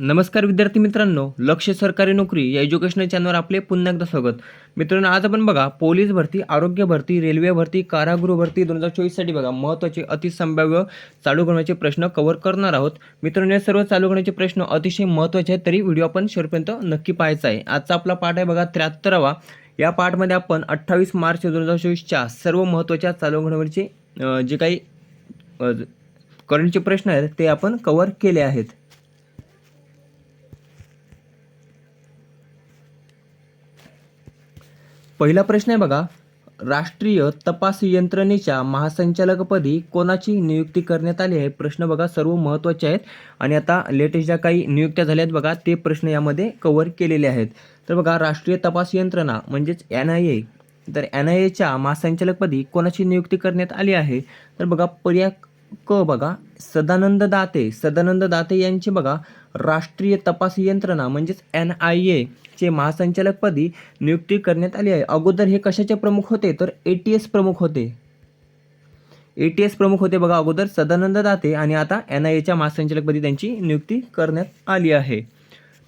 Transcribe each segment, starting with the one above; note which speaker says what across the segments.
Speaker 1: नमस्कार विद्यार्थी मित्रांनो लक्ष सरकारी नोकरी या एज्युकेशनल चॅनलवर आपले पुन्हा एकदा स्वागत. मित्रांनो आज आपण बघा पोलीस भरती आरोग्य भरती रेल्वे भरती कारागृह भरती दोन हजार चोवीससाठी बघा महत्त्वाचे अतिसंभाव्य चालू करण्याचे प्रश्न कव्हर करणार आहोत. मित्रांनो हे सर्व चालू करण्याचे प्रश्न अतिशय महत्त्वाचे आहेत तरी व्हिडिओ आपण शेवटपर्यंत नक्की पाहायचा आहे. आजचा आपला पाठ आहे बघा त्र्याहत्तरावा. या पाठमध्ये आपण अठ्ठावीस मार्च दोन हजार चोवीसच्या सर्व महत्त्वाच्या चालू घडामोडीचे जे काही करंटचे प्रश्न आहेत ते आपण कव्हर केले आहेत. पहिला प्रश्न आहे बघा. राष्ट्रीय तपास यंत्रणेच्या महासंचालकपदी कोणाची नियुक्ती करण्यात आली आहे? प्रश्न बघा सर्व महत्त्वाचे आहेत. आणि आता लेटेस्ट ज्या काही नियुक्त्या झाल्या आहेत बघा ते प्रश्न यामध्ये कव्हर केलेले आहेत. तर बघा राष्ट्रीय तपास यंत्रणा म्हणजेच एन आय ए तर एन आय एच्या महासंचालकपदी कोणाची नियुक्ती करण्यात आली आहे? तर बघा पर्याय क बघा सदानंद दाते. सदानंद दाते यांची बघा राष्ट्रीय तपास यंत्रणा म्हणजेच एन आय एचे महासंचालकपदी नियुक्ती करण्यात आली आहे. अगोदर हे कशाचे प्रमुख होते? तर ए टी एस प्रमुख होते. ए टी एस प्रमुख होते बघा अगोदर सदानंद दाते आणि आता एन आय एच्या महासंचालकपदी त्यांची नियुक्ती करण्यात आली आहे.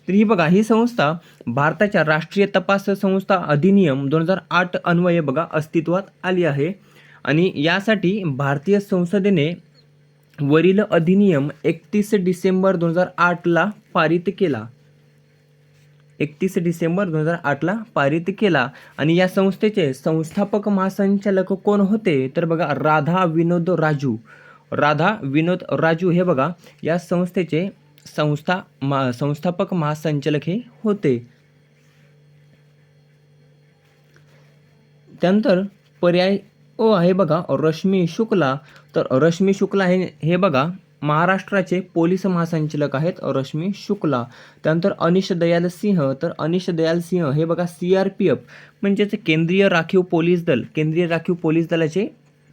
Speaker 1: तर ही बघा ही संस्था भारताच्या राष्ट्रीय तपास संस्था अधिनियम दोन हजार आठ अन्वये बघा अस्तित्वात आली आहे. आणि यासाठी भारतीय संसदेने वरील अधिनियम एकतीस डिसेंबर दोन हजार आठला पारित केला. एकतीस डिसेंबर दोन हजार आठला पारित केला. आणि या संस्थेचे संस्थापक महासंचालक कोण होते? तर बघा राधा विनोद राजू. राधा विनोद राजू हे बघा या संस्थेचे संस्था मा संस्थापक महासंचालक हे होते. त्यानंतर पर्याय ओ आहे बघा रश्मी शुक्ला. तर रश्मी शुक्ला हे हे बघा महाराष्ट्राचे पोलीस महासंचालक आहेत रश्मी शुक्ला. त्यानंतर अनिश दयाल सिंह. तर अनिश दयाल सिंह हे बघा सी आर पी एफ म्हणजेच केंद्रीय राखीव पोलीस दल. केंद्रीय राखीव पोलीस दलाचे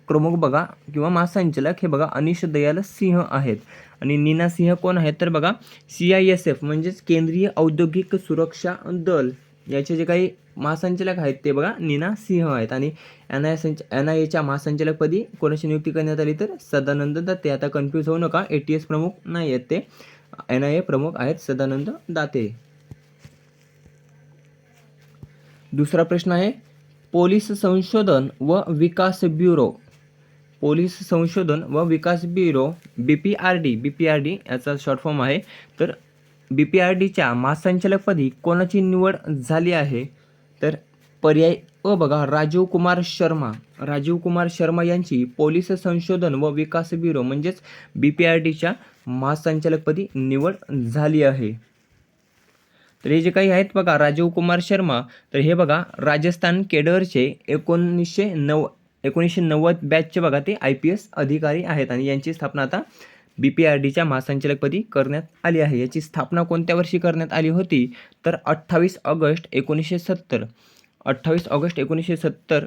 Speaker 1: प्रमुख बघा किंवा महासंचालक हे बघा अनिश दयाल सिंह आहेत. आणि नीना सिंह कोण आहेत? तर बघा सी आय एस एफ म्हणजेच केंद्रीय औद्योगिक सुरक्षा दल. याचे जे काही महासंचालक आहेत ते बघा नीना सिंह आहेत. आणि एन आय संच एन आय एच्या महासंचालकपदी कोणाची नियुक्ती करण्यात आली तर सदानंद दाते. आता कन्फ्यूज होऊ नका ए टी एस प्रमुख नाही आहेत ते. एन आय ए प्रमुख आहेत सदानंद दाते. दुसरा प्रश्न आहे पोलीस संशोधन व विकास ब्युरो. पोलीस संशोधन व विकास bureau B P R D B P R D याचा शॉर्ट फॉर्म आहे. तर बी पी आर डीच्या महासंचालकपदी कोणाची निवड झाली आहे? तर पर्याय अ बघा राजीव कुमार शर्मा. राजीव कुमार शर्मा यांची पोलीस संशोधन व विकास ब्युरो म्हणजेच बी पी आर डीच्या महासंचालकपदी निवड झाली आहे. तर हे जे काही आहेत बघा राजीव कुमार शर्मा. तर हे बघा राजस्थान केडरचे एकोणीसशे नव एकोणीसशे नव्वद बॅचचे बघा ते आय पी एस अधिकारी आहेत आणि यांची स्थापना आता बी पी आर डीच्या महासंचालकपदी करण्यात आली आहे. याची स्थापना कोणत्या वर्षी करण्यात आली होती? तर अठ्ठावीस ऑगस्ट एकोणीसशे सत्तर. अठ्ठावीस ऑगस्ट एकोणीसशे सत्तर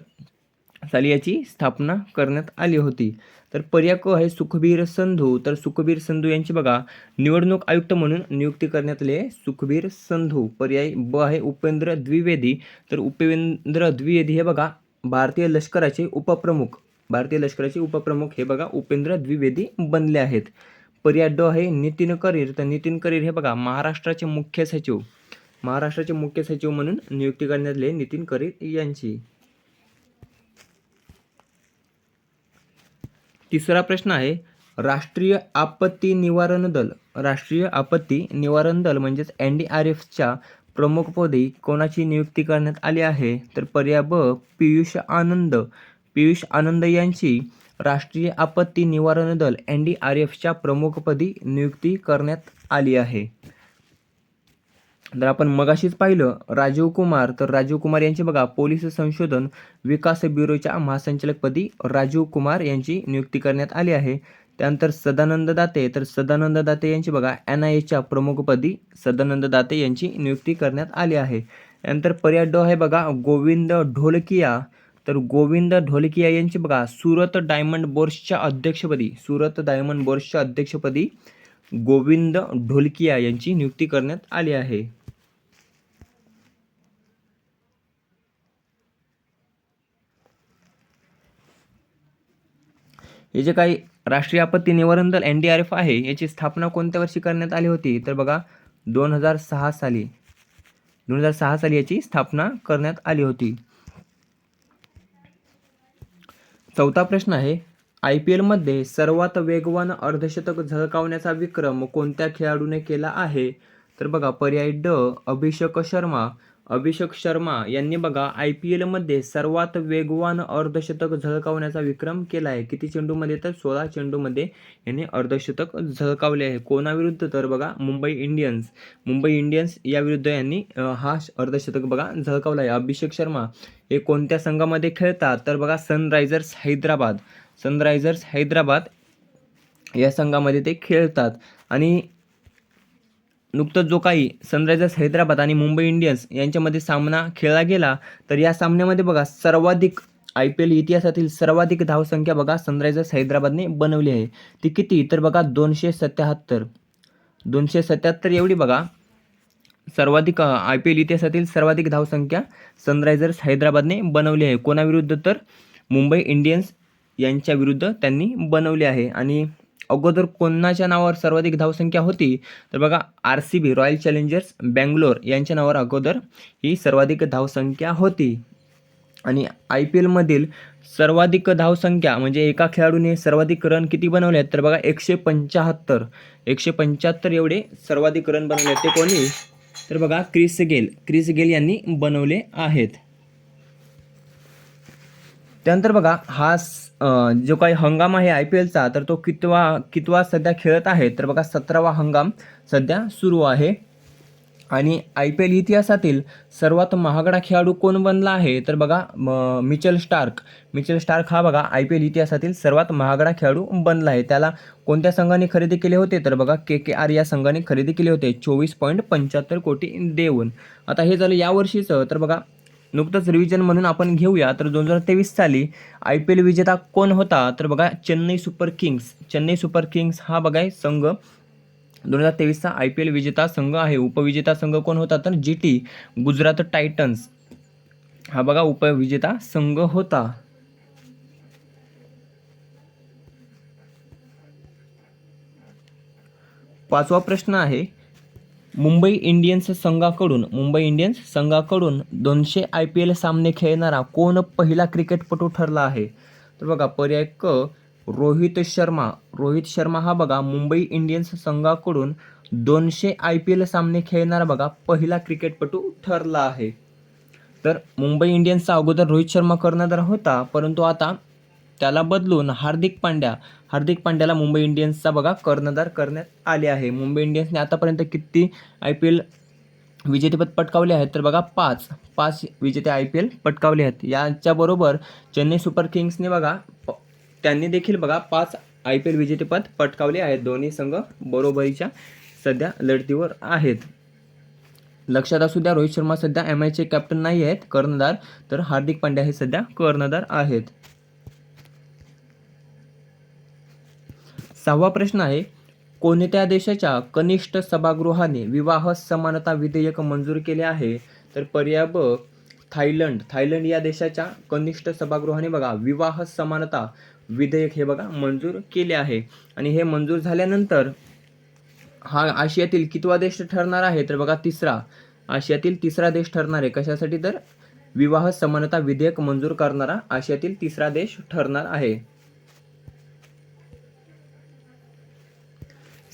Speaker 1: साली याची स्थापना करण्यात आली होती. तर पर्याय क आहे सुखबीर संधू. तर सुखबीर संधू यांची बघा निवडणूक आयुक्त म्हणून नियुक्ती करण्यात आली आहे सुखबीर संधू. पर्याय ब आहे उपेंद्र द्विवेदी. तर उपेंद्र द्विवेदी हे बघा भारतीय लष्कराचे उपप्रमुख. भारतीय लष्कराचे उपप्रमुख हे बघा उपेंद्र द्विवेदी बनले आहेत. पर्याय ड आहे नितीन करीर. तर नितीन करीर हे बघा महाराष्ट्राचे मुख्य सचिव. महाराष्ट्राचे मुख्य सचिव म्हणून नियुक्ती करण्यात आली नितीन करीर यांची. तिसरा प्रश्न आहे राष्ट्रीय आपत्ती निवारण दल. राष्ट्रीय आपत्ती निवारण दल म्हणजेच एन डी आर एफच्या प्रमुखपदी कोणाची नियुक्ती करण्यात आली आहे? तर पर्याय ब पियुष आनंद. पियुष आनंद यांची राष्ट्रीय आपत्ती निवारण दल एन डी आर एफच्या प्रमुखपदी नियुक्ती करण्यात आली आहे. जर आपण मगाशीच पाहिलं राजीव कुमार. तर राजीव कुमार यांची बघा पोलीस संशोधन विकास ब्युरोच्या महासंचालकपदी राजीव कुमार यांची नियुक्ती करण्यात आली आहे. त्यानंतर सदानंद दाते. तर सदानंद दाते यांची बघा एन आय एच्या प्रमुखपदी सदानंद दाते यांची नियुक्ती करण्यात आली आहे. त्यानंतर पर्याय ड आहे बघा गोविंद ढोलकिया. तर गोविंद ढोलकिया यांची बघा सुरत डायमंड बोर्सच्या अध्यक्षपदी सुरत डायमंड बोर्सच्या अध्यक्षपदी गोविंद ढोलकिया यांची नियुक्ती करण्यात आली आहे. हे जे काही राष्ट्रीय आपत्ती निवारण दल एन डी आर एफ आहे याची स्थापना कोणत्या वर्षी करण्यात आली होती? तर बघा दोन हजार सहा साली दोन हजार सहा साली याची स्थापना करण्यात आली होती. चौथा प्रश्न आहे आय पी एलमध्ये सर्वात वेगवान अर्धशतक झळकावण्याचा विक्रम कोणत्या खेळाडूने केला आहे? तर बघा पर्याय ड अभिषेक शर्मा अभिषेक शर्मा यांनी बघा आय पी एलमध्ये सर्वात वेगवान अर्धशतक झळकावण्याचा विक्रम केला आहे. किती चेंडूमध्ये तर सोळा चेंडूमध्ये यांनी अर्धशतक झळकावले आहे. कोणाविरुद्ध तर बघा मुंबई इंडियन्स. मुंबई इंडियन्स याविरुद्ध यांनी हा अर्धशतक बघा झळकावला आहे. अभिषेक शर्मा हे कोणत्या संघामध्ये खेळतात? तर बघा सनरायझर्स हैदराबाद. सनरायझर्स हैदराबाद या संघामध्ये ते खेळतात. आणि नुकतंच जो काही सनरायझर्स हैदराबाद आणि मुंबई इंडियन्स यांच्यामध्ये सामना खेळला गेला तर या सामन्यामध्ये बघा सर्वाधिक आय पी एल इतिहासातील सर्वाधिक धावसंख्या बघा सनरायझर्स हैदराबादने बनवली आहे. ती किती? तर बघा दोनशे सत्याहत्तर. दोनशे सत्याहत्तर एवढी बघा सर्वाधिक आय पी एल इतिहासातील सर्वाधिक धावसंख्या सनरायझर्स हैदराबादने बनवली आहे. कोणाविरुद्ध तर? मुंबई इंडियन्स यांच्या विरुद्ध त्यांनी बनवली आहे. आणि अगोदर कोणाच्या नावावर सर्वाधिक धावसंख्या होती? तर बघा R C B Royal Challengers Bangalore यांच्या नावावर अगोदर ही सर्वाधिक धावसंख्या होती. आणि आय पी एलमधील सर्वाधिक धावसंख्या म्हणजे एका खेळाडूने सर्वाधिक रन किती बनवले आहेत? तर बघा एकशे पंच्याहत्तर. एकशे पंच्याहत्तर एवढे सर्वाधिक रन बनवले आहेत. ते कोणी? तर बघा क्रिस गेल. क्रिस गेल यांनी बनवले आहेत. त्यानंतर बघा हा स- जो काही हंगाम आहे आय पी एलचा तर तो कितवा कितवा सध्या खेळत आहे? तर बघा सतरावा हंगाम सध्या सुरू आहे. आणि आय पी एल इतिहासातील सर्वात महागडा खेळाडू कोण बनला आहे? तर बघा म- मिचेल स्टार्क. मिचेल स्टार्क हा बघा आय पी एल इतिहासातील सर्वात महागडा खेळाडू बनला आहे. त्याला कोणत्या संघाने खरेदी केले होते? तर बघा के के आर या संघाने खरेदी केले होते. चोवीस पॉईंट पंच्याहत्तर कोटी देऊन. आता हे झालं यावर्षीचं. तर बघा नुकतंच रिव्हिजन म्हणून आपण घेऊया. तर दोन हजार तेवीस साली आय पी एल विजेता कोण होता? तर बघा Chennai Super Kings. Chennai Super Kings हा बघा संघ. दोन हजार तेवीसचा आय पी एल विजेता संघ आहे. उपविजेता संघ कोण होता? तर जी टी गुजरात टायटन्स हा बघा उपविजेता संघ होता. पाचवा प्रश्न आहे मुंबई इंडियन्स संघाकडून मुंबई इंडियन्स संघाकडून दोनशे आय पी एल सामने खेळणारा कोण पहिला क्रिकेटपटू ठरला आहे? तर बघा पर्याय क रोहित शर्मा. रोहित शर्मा हा बघा मुंबई इंडियन्स संघाकडून दोनशे आय पी एल सामने खेळणारा बघा पहिला क्रिकेटपटू ठरला आहे. तर मुंबई इंडियन्सचा अगोदर रोहित शर्मा कर्णधार होता परंतु आता त्याला बदलून हार्दिक पांड्या हार्दिक पांड्याला मुंबई इंडियन्सचा बघा कर्णधार करण्यात आले आहे. मुंबई इंडियन्सने आतापर्यंत किती आय पी एल विजेतेपद पटकावले आहेत तर बघा पाच पाच विजेते आय पी एल पटकावले आहेत. याच्याबरोबर चेन्नई सुपर किंग्सने बघा त्यांनी देखील बघा पाच आय पी एल विजेतेपद पटकावले आहेत. दोन्ही संघ बरोबरीच्या सध्या लढतीवर आहेत. लक्षात असू द्या रोहित शर्मा सध्या एम आयचे कॅप्टन नाही आहेत कर्णधार तर हार्दिक पांड्या हे सध्या कर्णधार आहेत. सहावा प्रश्न आहे कोणत्या देशाच्या कनिष्ठ सभागृहाने विवाह समानता विधेयक मंजूर केले आहे? तर पर्याय ब थायलंड. थायलंड या देशाच्या कनिष्ठ सभागृहाने बघा विवाह समानता विधेयक हे बघा मंजूर केले आहे. आणि हे मंजूर झाल्यानंतर हा आशियातील कितवा देश ठरणार आहे? तर बघा तिसरा. आशियातील तिसरा देश ठरणार आहे. कशासाठी तर? विवाह समानता विधेयक मंजूर करणारा आशियातील तिसरा देश ठरणार आहे.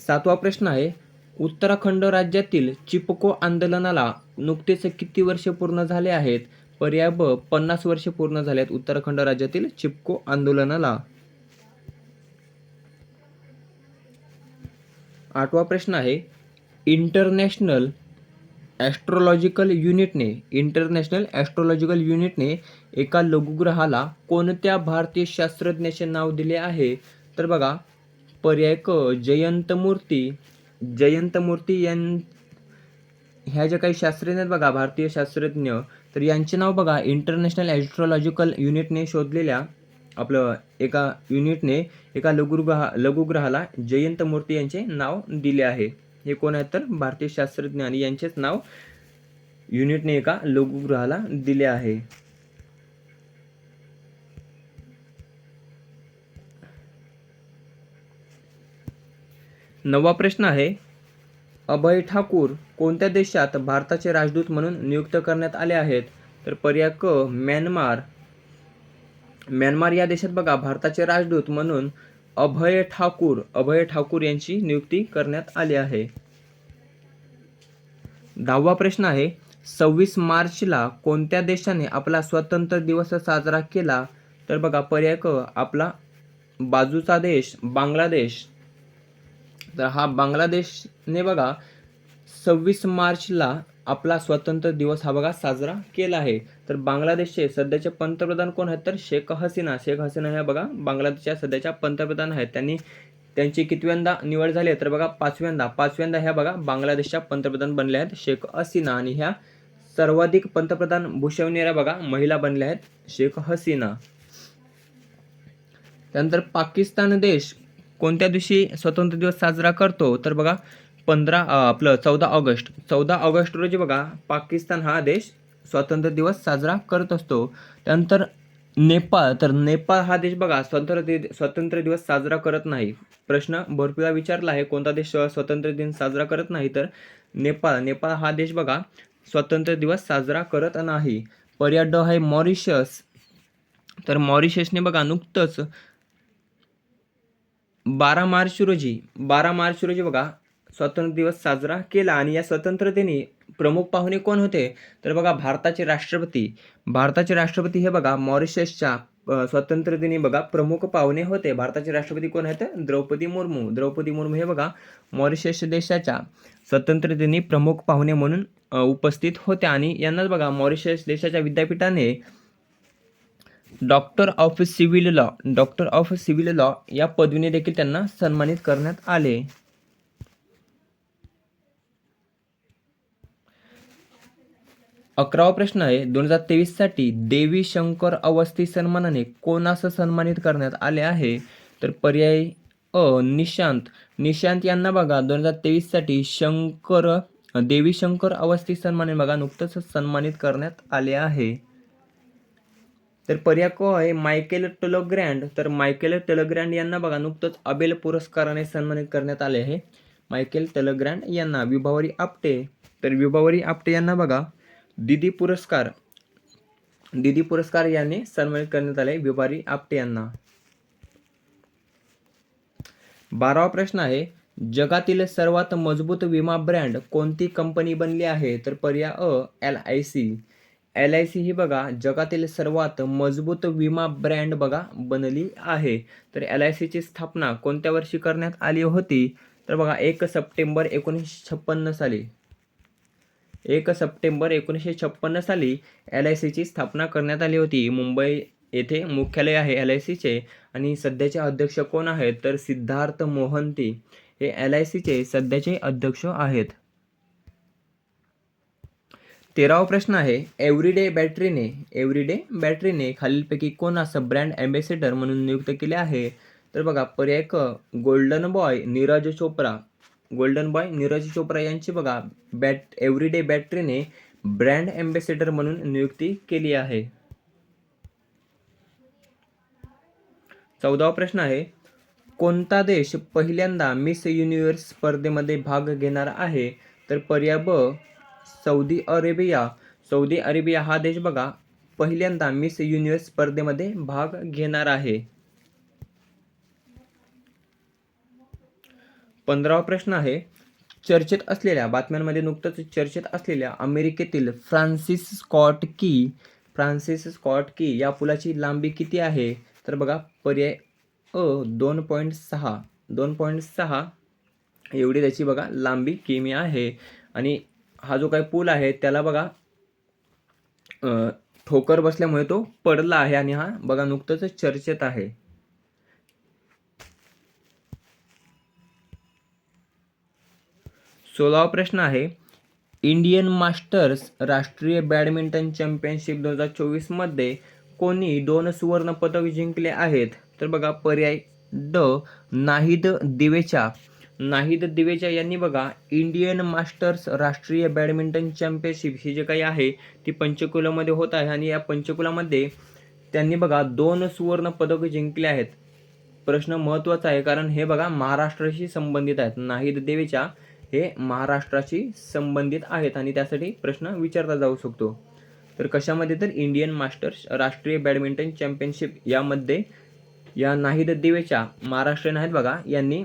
Speaker 1: सातवा प्रश्न आहे उत्तराखंड राज्यातील चिपको आंदोलनाला नुकतेच किती वर्षे पूर्ण झाले आहेत? पर्याय ब पन्नास वर्षे पूर्ण झाले आहेत उत्तराखंड राज्यातील चिपको आंदोलनाला. आठवा प्रश्न आहे इंटरनॅशनल ॲस्ट्रोलॉजिकल युनिटने इंटरनॅशनल ॲस्ट्रोलॉजिकल युनिटने एका लघुग्रहाला कोणत्या भारतीय शास्त्रज्ञाचे नाव दिले आहे? तर बघा पर्याय क जयंत मूर्ती जयंत मूर्ती यां ह्या ज्या काही शास्त्रज्ञ आहेत बघा भारतीय शास्त्रज्ञ तर यांचे नाव बघा इंटरनॅशनल ॲस्ट्रॉलॉजिकल युनिटने शोधलेल्या आपलं एका युनिटने एका लघुग्रहा लघुग्रहाला जयंत मूर्ती यांचे नाव दिले आहे. हे कोण आहेत तर? भारतीय शास्त्रज्ञ आणि यांचेच नाव युनिटने एका लघुग्रहाला दिले आहे. नववा प्रश्न आहे. अभय ठाकूर कोणत्या देशात भारताचे राजदूत म्हणून नियुक्त करण्यात आले आहेत? तर पर्याय क म्यानमार. म्यानमार या देशात बघा भारताचे राजदूत म्हणून अभय ठाकूर अभय ठाकूर यांची नियुक्ती करण्यात आली आहे. दहावा प्रश्न आहे सव्वीस मार्चला कोणत्या देशाने आपला स्वतंत्र दिवस साजरा केला? तर बघा पर्याय क आपला बाजूचा देश बांगलादेश. तर हा बांगलादेशने बघा सव्वीस मार्चला आपला स्वातंत्र्य दिवस हा बघा साजरा केला आहे. तर बांगलादेशचे सध्याचे पंतप्रधान कोण आहेत तर शेख हसीना. शेख हसीना ह्या बघा बांगलादेशच्या सध्याच्या पंतप्रधान आहेत. त्यांनी त्यांची कितव्यांदा निवड झाली आहे तर बघा पाचव्यांदा. पाचव्यांदा ह्या बघा बांगलादेशच्या पंतप्रधान बनल्या आहेत शेख हसीना आणि ह्या सर्वाधिक पंतप्रधान भूषवणाऱ्या बघा महिला बनल्या आहेत शेख हसीना. त्यानंतर पाकिस्तान देश कोणत्या दिवशी स्वतंत्र दिवस साजरा करतो? तर बघा पंधरा आपलं चौदा ऑगस्ट. चौदा ऑगस्ट रोजी बघा पाकिस्तान हा देश स्वातंत्र्य दिवस साजरा करत असतो. त्यानंतर नेपाळ तर नेपाळ हा देश बघा स्वतंत्र दि स्वातंत्र्य दिवस साजरा करत नाही. प्रश्न भरपूरला विचारला आहे कोणता देश स्वातंत्र्य दिन साजरा करत नाही? तर नेपाळ. नेपाळ हा देश बघा स्वातंत्र्य दिवस साजरा करत नाही. पर्याड आहे मॉरिशस. तर मॉरिशसने बघा नुकतंच बारा मार्च रोजी बारा मार्च रोजी बघा स्वातंत्र्य दिवस साजरा केला आणि या स्वातंत्र्य प्रमुख पाहुणे कोण होते? तर बघा भारताचे राष्ट्रपती. भारताचे राष्ट्रपती हे बघा मॉरिशसच्या स्वातंत्र्यदिनी बघा प्रमुख पाहुणे होते. भारताचे राष्ट्रपती कोण आहेत द्रौपदी मुर्मू. द्रौपदी मुर्मू हे बघा मॉरिशस देशाच्या स्वातंत्र्यदिनी प्रमुख पाहुणे म्हणून उपस्थित होत्या आणि यांनाच बघा मॉरिशस देशाच्या विद्यापीठाने doctor of civil law doctor of civil law या पदवीने देखील त्यांना सन्मानित करण्यात आले. अकरावा प्रश्न आहे दोन हजार तेवीससाठी देवी शंकर अवस्थी सन्मानाने कोणास सन्मानित करण्यात आले आहे? तर पर्याय अ निशांत. निशांत यांना बघा दोन हजार तेवीससाठी शंकर देवी शंकर अवस्थी सन्माने बघा नुकतंच सन्मानित करण्यात आले आहे. तर पर्याय को आहे मायकेल टेलोग्रँड. तर मायकेल टेलोग्रँड यांना बघा नुकतंच अबेल पुरस्काराने सन्मानित करण्यात आले आहे. मायकेल टेलोग्रँड यांना विभावरी आपटे. तर विभावरी आपटे यांना बघा दिदी पुरस्कार. दिदी पुरस्कार याने सन्मानित करण्यात आले विभारी आपटे यांना. बारावा प्रश्न आहे जगातील सर्वात मजबूत विमा ब्रँड कोणती कंपनी बनली आहे? तर पर्याय अ L I C. L I C ही बघा जगातील सर्वात मजबूत विमा ब्रँड बघा बनली आहे. तर एल आय सीची स्थापना कोणत्या वर्षी करण्यात आली होती? तर बघा एक सप्टेंबर एकोणीसशे छप्पन्न साली. एक सप्टेंबर एकोणीसशे छप्पन्न साली एल आय सीची स्थापना करण्यात आली होती. मुंबई येथे मुख्यालय आहे एल आय सीचे आणि सध्याचे अध्यक्ष कोण आहेत? तर सिद्धार्थ मोहंती. हे एल आय सीचे सध्याचे अध्यक्ष आहेत. तेरावा प्रश्न आहे एव्हरीडे बॅटरीने एव्हरीडे बॅटरीने खालीलपैकी कोणास ब्रँड अँबॅसेडर म्हणून नियुक्त केले आहे? तर बघा पर्याय क golden boy Neeraj Chopra. Golden boy Neeraj Chopra यांची बघा बॅट एव्हरीडे बॅटरीने ब्रँड अँबॅसेडर म्हणून नियुक्ती केली आहे. चौदावा प्रश्न आहे कोणता देश पहिल्यांदा मिस युनिव्हर्स स्पर्धेमध्ये भाग घेणार आहे? तर पर्याय ब सौदी अरेबिया सौदी अरेबिया हा देश बघा पहिल्यांदा मिस युनिव्हर्स स्पर्धेमध्ये भाग घेणार आहे. पंधरावा प्रश्न आहे चर्चेत असलेल्या बातम्यांमध्ये नुकतंच चर्चेत असलेल्या अमेरिकेतील Francis Scott Key Francis Scott Key या पुलाची लांबी किती आहे? तर बघा पर्याय अ दोन पॉईंट सहा. दोन पॉईंट सहा एवढी त्याची बघा लांबी किमी आहे. आणि हा जो काही पूल आहे त्याला बघा ठोकर बसल्यामुळे तो पडला आहे आणि हा बघा नुकतंच चर्चेत आहे. सोळावा प्रश्न आहे इंडियन मास्टर्स राष्ट्रीय बॅडमिंटन चॅम्पियनशिप दोन हजार चोवीसमध्ये कोणी दोन सुवर्ण पदक जिंकले आहेत? तर बघा पर्याय ड नाहिद दिवेचा. नाहिद दिवेचा यांनी बघा इंडियन मास्टर्स राष्ट्रीय बॅडमिंटन चॅम्पियनशिप ही जे काही आहे ती पंचकुलामध्ये होत आहे आणि या पंचकुलामध्ये त्यांनी बघा दोन सुवर्ण पदक जिंकले आहेत. प्रश्न महत्त्वाचा आहे कारण हे बघा महाराष्ट्राशी संबंधित आहेत. नाहिद देवेच्या हे महाराष्ट्राशी संबंधित आहेत आणि त्यासाठी प्रश्न विचारला जाऊ शकतो. तर कशामध्ये तर इंडियन मास्टर्स राष्ट्रीय बॅडमिंटन चॅम्पियनशिप यामध्ये या नाहीद देवेच्या महाराष्ट्रीयन आहेत बघा यांनी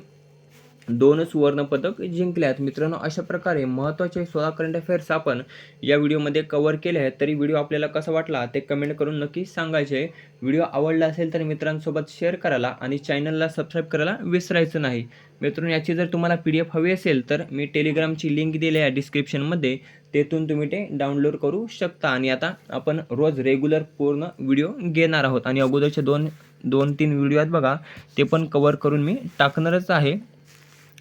Speaker 1: दोन सुवर्णपदक जिंकले आहेत मित्रांनो अशा प्रकारे महत्त्वाचे सोळा करंट अफेअर्स आपण या व्हिडिओमध्ये कव्हर केले आहेत. तरी व्हिडिओ आपल्याला कसा वाटला ते कमेंट करून नक्की सांगायचे. व्हिडिओ आवडला असेल तर मित्रांसोबत शेअर करायला आणि चॅनलला सबस्क्राईब करायला विसरायचं नाही. मित्रांनो याची जर तुम्हाला पी डी एफ हवी असेल तर मी टेलिग्रामची लिंक दिली आहे डिस्क्रिप्शनमध्ये तेथून तुम्ही ते डाउनलोड करू शकता. आणि आता आपण रोज रेग्युलर पूर्ण व्हिडिओ घेणार आहोत. आणि अगोदरचे दोन दोन तीन व्हिडिओ आहेत बघा ते पण कवर करून मी टाकणारच आहे.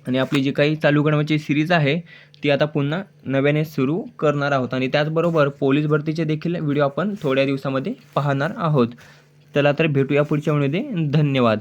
Speaker 1: आणि आपली जी काही चालू गणवाची सिरीज आहे ती आता पुन्हा नव्याने सुरू करणार आहोत. आणि त्याचबरोबर पोलीस भरतीचे देखील व्हिडिओ आपण थोड्या दिवसामध्ये पाहणार आहोत. चला तर भेटूया पुढच्या व्हिडिओमध्ये धन्यवाद.